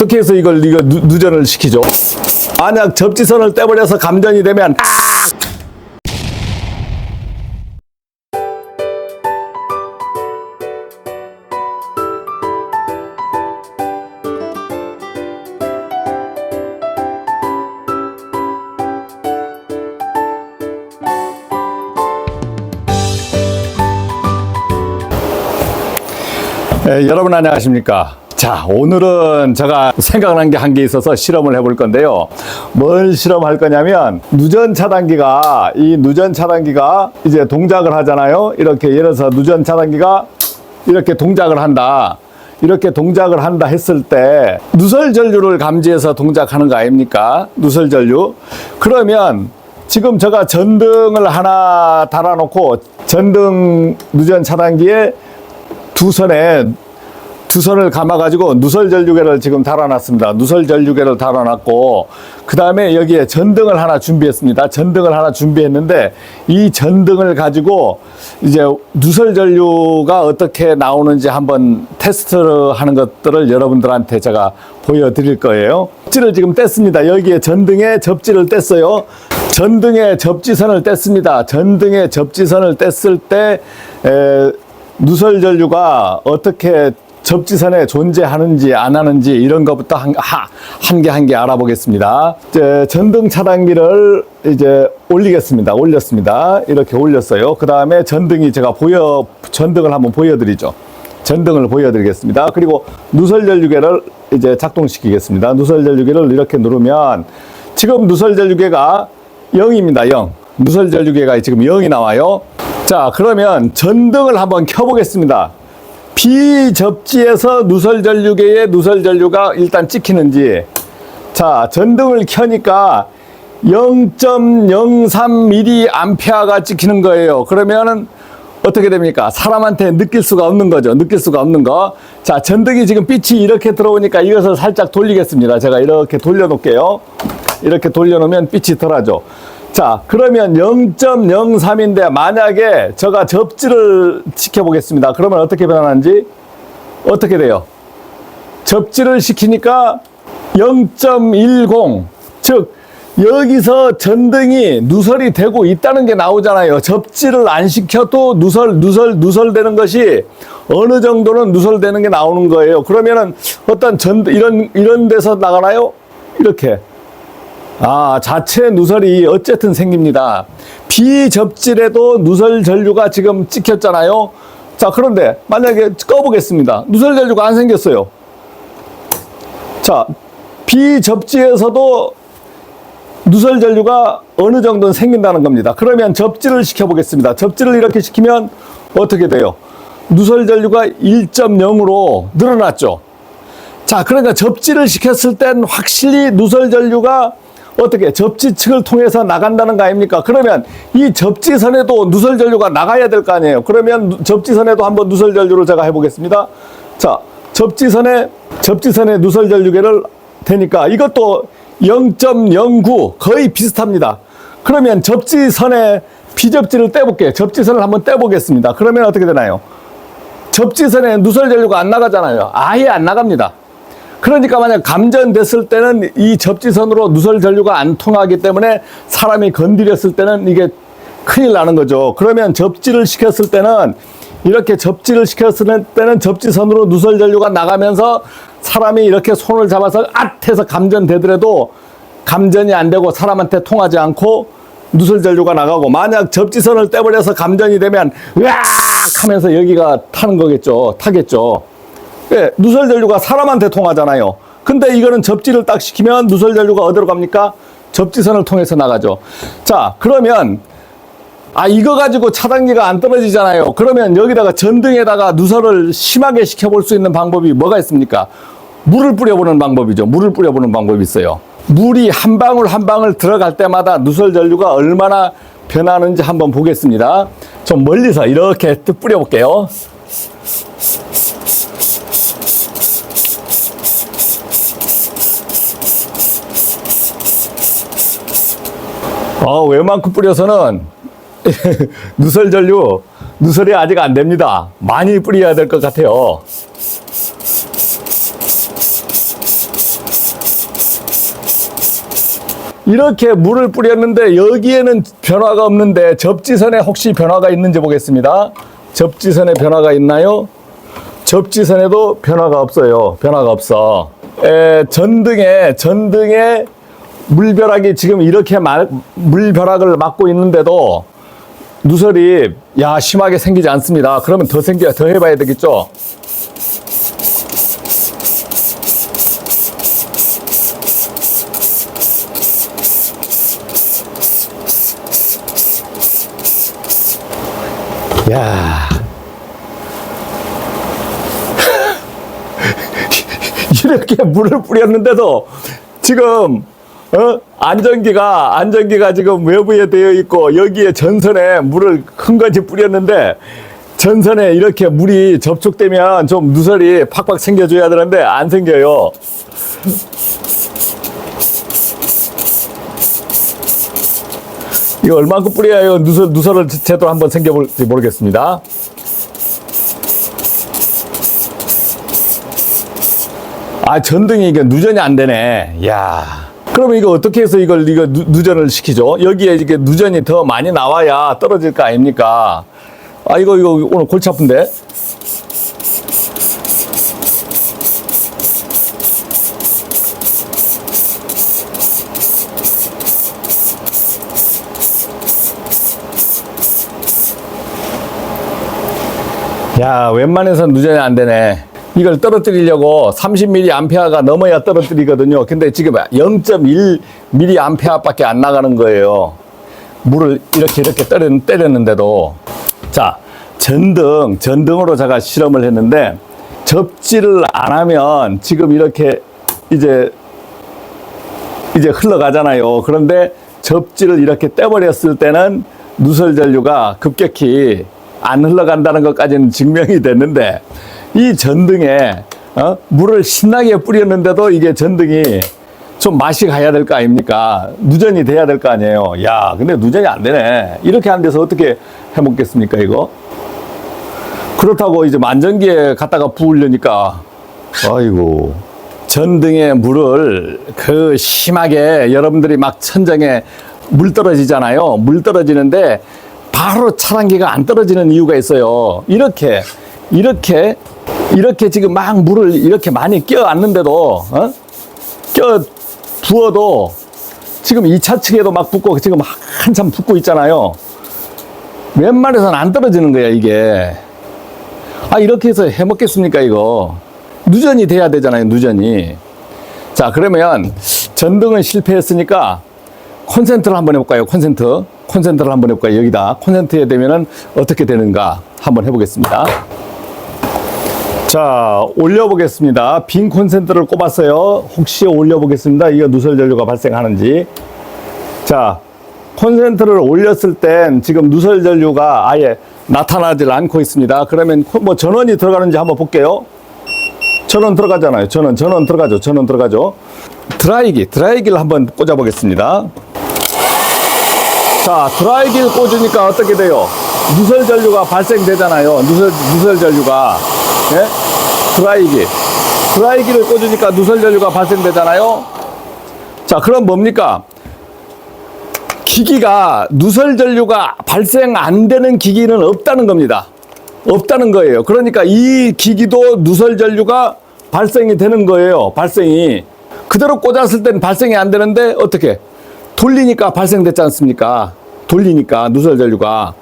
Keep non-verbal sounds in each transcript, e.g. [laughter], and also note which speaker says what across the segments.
Speaker 1: 어떻게 해서 이걸 이거 누, 누전을 시키죠? 만약 접지선을 떼버려서 감전이 되면 예, 여러분 안녕하십니까? 자, 오늘은 제가 생각난 게 한 게 있어서 실험을 해볼 건데요. 뭘 실험할 거냐면, 누전 차단기가, 이 누전 차단기가 이제 동작을 하잖아요. 이렇게, 예를 들어서 누전 차단기가 이렇게 동작을 한다. 이렇게 동작을 한다 했을 때, 누설 전류를 감지해서 동작하는 거 아닙니까? 누설 전류. 그러면, 지금 제가 전등을 하나 달아놓고, 전등 누전 차단기에 두 선에 두 선을 감아가지고 누설 전류계를 지금 달아놨습니다. 누설 전류계를 달아놨고 그 다음에 여기에 전등을 하나 준비했습니다. 전등을 하나 준비했는데 이 전등을 가지고 이제 누설 전류가 어떻게 나오는지 한번 테스트하는 것들을 여러분들한테 제가 보여드릴 거예요. 접지를 지금 뗐습니다. 여기에 전등에 접지를 뗐어요. 전등에 접지선을 뗐습니다. 전등에 접지선을 뗐을 때 에, 누설 전류가 어떻게 접지선에 존재하는지 안 하는지 이런 것부터 한개 한 개 알아보겠습니다. 이제 전등 차단기를 이제 올리겠습니다. 올렸습니다. 이렇게 올렸어요. 그 다음에 전등이 제가 보여 전등을 한번 보여드리죠. 전등을 보여드리겠습니다. 그리고 누설 전류계를 이제 작동시키겠습니다. 누설 전류계를 이렇게 누르면 지금 누설 전류계가 0입니다. 0. 누설 전류계가 지금 0이 나와요. 자, 그러면 전등을 한번 켜보겠습니다. 비접지에서 누설 전류계에 누설 전류가 일단 찍히는지. 자, 전등을 켜니까 0.03mA가 찍히는 거예요. 그러면은 어떻게 됩니까? 사람한테 느낄 수가 없는 거죠. 느낄 수가 없는 거. 자, 전등이 지금 빛이 이렇게 들어오니까 이것을 살짝 돌리겠습니다. 제가 이렇게 돌려놓을게요. 이렇게 돌려놓으면 빛이 덜하죠. 자, 그러면 0.03인데 만약에 제가 접지를 시켜보겠습니다. 그러면 어떻게 변하는지 어떻게 돼요? 접지를 시키니까 0.10, 즉 여기서 전등이 누설이 되고 있다는 게 나오잖아요. 접지를 안 시켜도 누설, 누설, 누설되는 것이 어느 정도는 누설되는 게 나오는 거예요. 그러면은 어떤 전 이런 이런 데서 나가나요? 이렇게 아, 자체 누설이 어쨌든 생깁니다. 비접질에도 누설 전류가 지금 찍혔잖아요. 자, 그런데 만약에 꺼보겠습니다. 누설 전류가 안 생겼어요. 자, 비접지에서도 누설 전류가 어느 정도는 생긴다는 겁니다. 그러면 접지를 시켜보겠습니다. 접지를 이렇게 시키면 어떻게 돼요? 누설 전류가 1.0으로 늘어났죠. 자, 그러니까 접지를 시켰을 땐 확실히 누설 전류가 어떻게 접지 측을 통해서 나간다는 거 아닙니까? 그러면 이 접지선에도 누설 전류가 나가야 될 거 아니에요. 그러면 누- 접지선에도 한번 누설 전류를 제가 해보겠습니다. 자, 접지선에 접지선에 누설 전류계를 대니까 이것도 0.09 거의 비슷합니다. 그러면 접지선에 비접지를 떼볼게요. 접지선을 한번 떼보겠습니다. 그러면 어떻게 되나요? 접지선에 누설 전류가 안 나가잖아요. 아예 안 나갑니다. 그러니까 만약 감전됐을 때는 이 접지선으로 누설 전류가 안 통하기 때문에 사람이 건드렸을 때는 이게 큰일 나는 거죠. 그러면 접지를 시켰을 때는 이렇게 접지를 시켰을 때는 접지선으로 누설 전류가 나가면서 사람이 이렇게 손을 잡아서 앗 해서 감전되더라도 감전이 안 되고 사람한테 통하지 않고 누설 전류가 나가고 만약 접지선을 떼버려서 감전이 되면 으악 하면서 여기가 타는 거겠죠. 타겠죠. 예, 누설 전류가 사람한테 통하잖아요. 근데 이거는 접지를 딱 시키면 누설 전류가 어디로 갑니까? 접지선을 통해서 나가죠. 자, 그러면 아 이거 가지고 차단기가 안 떨어지잖아요. 그러면 여기다가 전등에다가 누설을 심하게 시켜볼 수 있는 방법이 뭐가 있습니까? 물을 뿌려보는 방법이죠. 물을 뿌려보는 방법이 있어요. 물이 한 방울 한 방울 들어갈 때마다 누설 전류가 얼마나 변하는지 한번 보겠습니다. 좀 멀리서 이렇게 뿌려볼게요. 어, 웬만큼 뿌려서는 [laughs] 누설 전류, 누설이 아직 안 됩니다. 많이 뿌려야 될 것 같아요. 이렇게 물을 뿌렸는데 여기에는 변화가 없는데 접지선에 혹시 변화가 있는지 보겠습니다. 접지선에 변화가 있나요? 접지선에도 변화가 없어요. 변화가 없어. 에, 전등에 전등에 물벼락이 지금 이렇게 마- 물벼락을 맞고 있는데도 누설이 야 심하게 생기지 않습니다. 그러면 더 생겨 더 해봐야 되겠죠. 야. [laughs] 이렇게 물을 뿌렸는데도 지금 어? 안전기가 안전기가 지금 외부에 되어 있고 여기에 전선에 물을 큰 거지 뿌렸는데 전선에 이렇게 물이 접촉되면 좀 누설이 팍팍 생겨줘야 되는데 안 생겨요. 이거 얼마큼 뿌려야 누설 누설을 제대로 한번 생겨볼지 모르겠습니다. 아 전등이 이게 누전이 안 되네. 야. 그러면 이거 어떻게 해서 이걸 이거 누, 누전을 시키죠? 여기에 이게 누전이 더 많이 나와야 떨어질 거 아닙니까? 아 이거 이거 오늘 골치 아픈데. 야, 웬만해선 누전이 안 되네. 이걸 떨어뜨리려고 30mA 암페어가 넘어야 떨어뜨리거든요. 근데 지금 0.1mA 암페어밖에 안 나가는 거예요. 물을 이렇게 이렇게 때렸, 때렸는데도. 자, 전등, 전등으로 제가 실험을 했는데 접지를 안 하면 지금 이렇게 이제 이제 흘러가잖아요. 그런데 접지를 이렇게 떼버렸을 때는 누설 전류가 급격히 안 흘러간다는 것까지는 증명이 됐는데 이 전등에 어? 물을 신나게 뿌렸는데도 이게 전등이 좀 맛이 가야 될 거 아닙니까? 누전이 돼야 될 거 아니에요. 야, 근데 누전이 안 되네. 이렇게 안 돼서 어떻게 해 먹겠습니까, 이거? 그렇다고 이제 만전기에 갖다가 부으려니까 아이고 전등에 물을 그 심하게 여러분들이 막 천정에 물 떨어지잖아요. 물 떨어지는데 바로 차단기가 안 떨어지는 이유가 있어요. 이렇게 이렇게 이렇게 지금 막 물을 이렇게 많이 껴안는데도 어? 껴 부어도 지금 2차 층에도 막 붓고 지금 한참 붓고 있잖아요. 웬만해서는 안 떨어지는 거야 이게. 아 이렇게 해서 해 먹겠습니까 이거? 누전이 돼야 되잖아요 누전이. 자 그러면 전등은 실패했으니까 콘센트를 한번 해볼까요? 콘센트? 콘센트를 한번 해볼까요? 여기다. 콘센트에 되면은 어떻게 되는가 한번 해보겠습니다 자 올려보겠습니다 빈 콘센트를 꼽았어요 혹시 올려보겠습니다 이거 누설 전류가 발생하는지 자 콘센트를 올렸을 땐 지금 누설 전류가 아예 나타나질 않고 있습니다. 그러면 코- 뭐 전원이 들어가는지 한번 볼게요. 전원 들어가잖아요. 전원, 전원 들어가죠. 전원 들어가죠. 드라이기, 드라이기를 한번 꽂아 보겠습니다. 자, 드라이기를 꽂으니까 어떻게 돼요? 누설 전류가 발생되잖아요. 누설, 누설 전류가. 예? 드라이기. 드라이기를 꽂으니까 누설 전류가 발생되잖아요. 자, 그럼 뭡니까? 기기가 누설 전류가 발생 안 되는 기기는 없다는 겁니다. 없다는 거예요. 그러니까 이 기기도 누설 전류가 발생이 되는 거예요. 발생이. 그대로 꽂았을 땐 발생이 안 되는데 어떻게? 돌리니까 발생됐지 않습니까? 돌리니까 누설 전류가.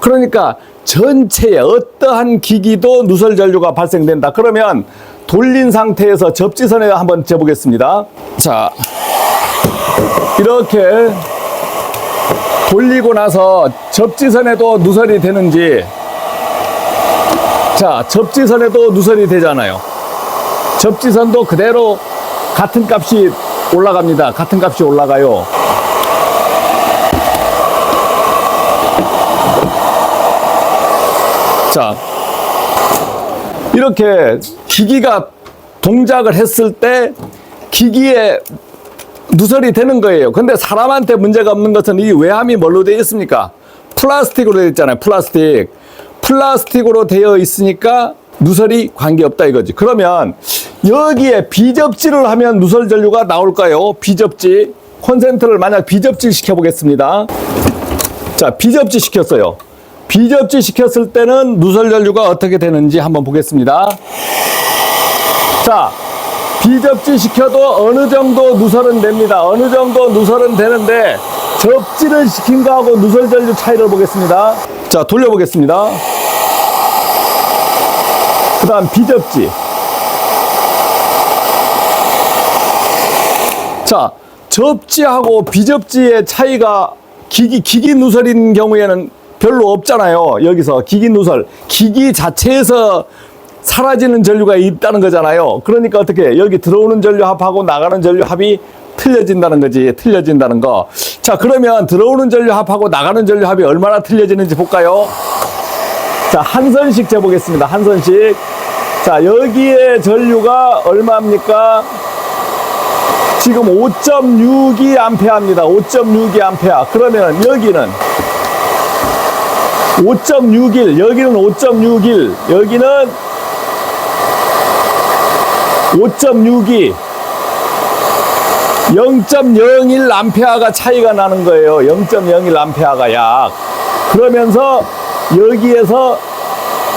Speaker 1: 그러니까 전체에 어떠한 기기도 누설 전류가 발생된다. 그러면 돌린 상태에서 접지선에 한번 재보겠습니다. 자, 이렇게 돌리고 나서 접지선에도 누설이 되는지 자 접지선에도 누설이 되잖아요 접지선도 그대로 같은 값이 올라갑니다 같은 값이 올라가요 자 이렇게 기기가 동작을 했을 때 기기에 누설이 되는 거예요. 근데 사람한테 문제가 없는 것은 이 외함이 뭘로 되어 있습니까? 플라스틱으로 되어 있잖아요. 플라스틱. 플라스틱으로 되어 있으니까 누설이 관계없다 이거지. 그러면 여기에 비접지를 하면 누설 전류가 나올까요? 비접지. 콘센트를 만약 비접지 시켜 보겠습니다. 자, 비접지 시켰어요. 비접지 시켰을 때는 누설 전류가 어떻게 되는지 한번 보겠습니다. 자, 비접지 시켜도 어느 정도 누설은 됩니다. 어느 정도 누설은 되는데 접지를 시킨 거하고 누설 전류 차이를 보겠습니다. 자, 돌려보겠습니다. 그 다음 비접지. 자, 접지하고 비접지의 차이가 기기, 기기 누설인 경우에는 별로 없잖아요. 여기서 기기 누설. 기기 자체에서 사라지는 전류가 있다는 거잖아요. 그러니까 어떻게 여기 들어오는 전류 합하고 나가는 전류 합이 틀려진다는 거지. 틀려진다는 거. 자, 그러면 들어오는 전류 합하고 나가는 전류 합이 얼마나 틀려지는지 볼까요? 자, 한 선씩 재보겠습니다. 한 선씩. 자, 여기에 전류가 얼마입니까? 지금 5.62 암페어입니다. 5.62 암페어. 그러면 여기는 5.61, 여기는 5.61, 여기는 5.62, 0.01 암페어가 차이가 나는 거예요. 0.01 암페어가 약. 그러면서 여기에서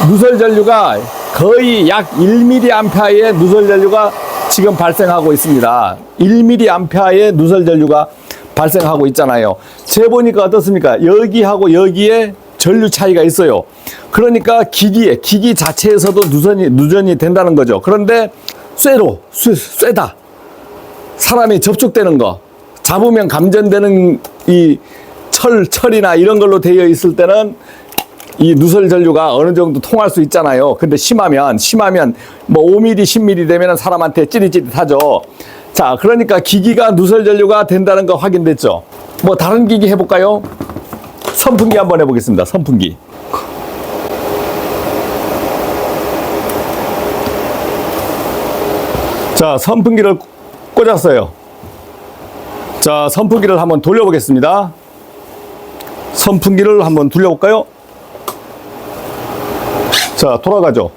Speaker 1: 누설 전류가 거의 약 1mA 암페어의 누설 전류가 지금 발생하고 있습니다. 1mA 암페어의 누설 전류가 발생하고 있잖아요. 재보니까 어떻습니까? 여기하고 여기에 전류 차이가 있어요. 그러니까 기기에 기기 자체에서도 누전이 누전이 된다는 거죠. 그런데 쇠로 쇠, 쇠다. 사람이 접촉되는 거 잡으면 감전되는 이 철, 철이나 이런 걸로 되어 있을 때는 이 누설 전류가 어느 정도 통할 수 있잖아요. 근데 심하면, 심하면 뭐 5mm, 10mm 되면 사람한테 찌릿찌릿하죠. 자, 그러니까 기기가 누설 전류가 된다는 거 확인됐죠. 뭐 다른 기기 해볼까요? 선풍기 한번 해보겠습니다. 선풍기. 자, 선풍기를 꽂았어요. 자, 선풍기를 한번 돌려보겠습니다. 선풍기를 한번 돌려볼까요? 자, 돌아가죠.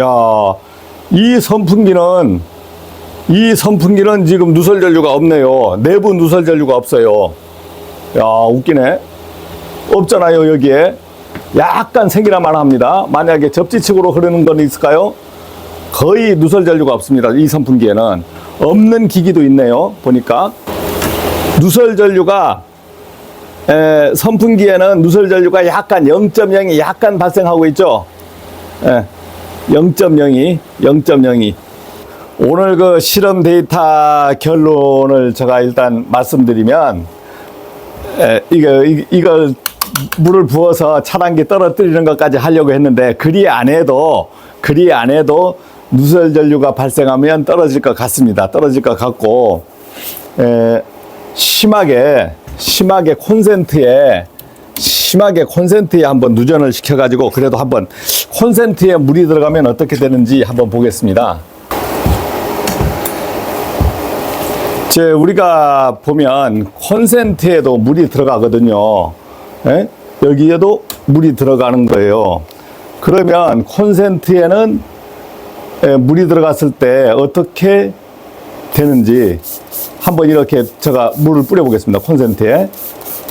Speaker 1: 야, 이 선풍기는, 이 선풍기는 지금 누설 전류가 없네요. 내부 누설 전류가 없어요. 야, 웃기네. 없잖아요, 여기에. 약간 생기나만 합니다. 만약에 접지측으로 흐르는 건 있을까요? 거의 누설 전류가 없습니다. 이 선풍기에는. 없는 기기도 있네요. 보니까. 누설 전류가 에, 선풍기에는 누설 전류가 약간 0.0이 약간 발생하고 있죠. 예, 0.02, 0.02. 오늘 그 실험 데이터 결론을 제가 일단 말씀드리면, 에, 이거, 이- 이걸 물을 부어서 차단기 떨어뜨리는 것까지 하려고 했는데, 그리 안 해도, 그리 안 해도 누설 전류가 발생하면 떨어질 것 같습니다. 떨어질 것 같고, 에, 심하게 심하게 콘센트에 심하게 콘센트에 한번 누전을 시켜가지고 그래도 한번 콘센트에 물이 들어가면 어떻게 되는지 한번 보겠습니다. 제 우리가 보면 콘센트에도 물이 들어가거든요. 예? 여기에도 물이 들어가는 거예요. 그러면 콘센트에는 예, 물이 들어갔을 때 어떻게 되는지 한번 이렇게 제가 물을 뿌려 보겠습니다. 콘센트에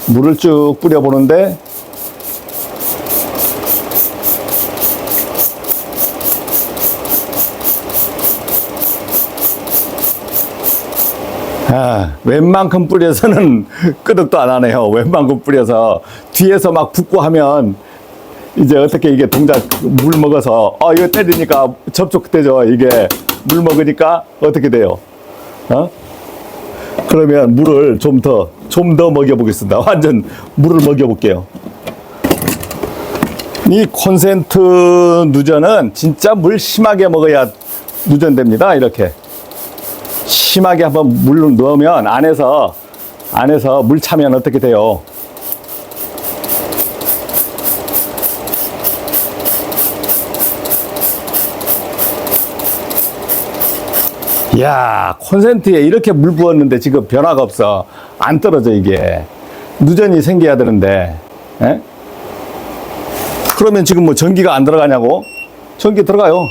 Speaker 1: 물을 쭉 뿌려 보는데 아, 웬만큼 뿌려서는 [laughs] 끄덕도 안 하네요. 웬만큼 뿌려서 뒤에서 막 붓고 하면 이제 어떻게 이게 동작 물 먹어서 아 이거 때리니까 접촉되죠. 이게 물 먹으니까 어떻게 돼요? 어? 그러면 물을 좀 더, 좀 더 먹여 보겠습니다. [laughs] 완전 물을 먹여 볼게요. 이 콘센트 누전은 진짜 물 심하게 먹어야 누전됩니다. 이렇게. 심하게 한번 물을 넣으면 안에서, 안에서 물 차면 어떻게 돼요? 야 콘센트에 이렇게 물 부었는데 지금 변화가 없어. 안 떨어져, 이게. 누전이 생겨야 되는데. 예? 그러면 지금 뭐 전기가 안 들어가냐고? 전기 들어가요.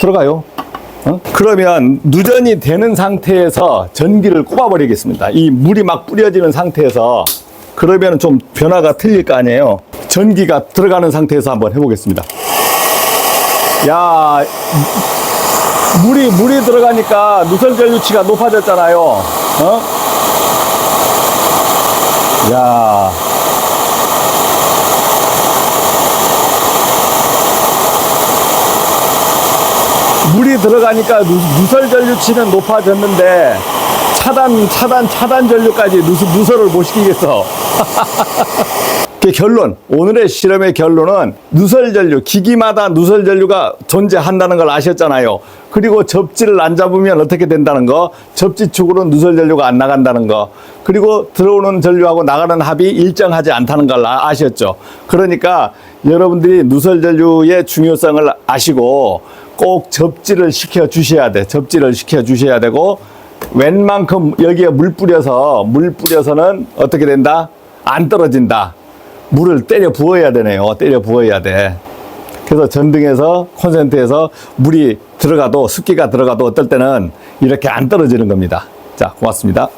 Speaker 1: 들어가요. 어? 그러면 누전이 되는 상태에서 전기를 꼽아버리겠습니다. 이 물이 막 뿌려지는 상태에서 그러면 좀 변화가 틀릴 거 아니에요. 전기가 들어가는 상태에서 한번 해보겠습니다. 야, 물이 물이 들어가니까 누설 전류치가 높아졌잖아요. 어? 야. 물이 들어가니까 누, 누설 전류치는 높아졌는데 차단 차단 차단 전류까지 누설, 누설을 못 시키겠어. [laughs] 그 결론 오늘의 실험의 결론은 누설 전류 기기마다 누설 전류가 존재한다는 걸 아셨잖아요. 그리고 접지를 안 잡으면 어떻게 된다는 거, 접지 쪽으로 누설 전류가 안 나간다는 거, 그리고 들어오는 전류하고 나가는 합이 일정하지 않다는 걸 아- 아셨죠. 그러니까 여러분들이 누설 전류의 중요성을 아시고 꼭 접지를 시켜 주셔야 돼. 접지를 시켜 주셔야 되고 웬만큼 여기에 물 뿌려서 물 뿌려서는 어떻게 된다? 안 떨어진다. 물을 때려 부어야 되네요. 때려 부어야 돼. 그래서 전등에서 콘센트에서 물이 들어가도 습기가 들어가도 어떨 때는 이렇게 안 떨어지는 겁니다. 자, 고맙습니다.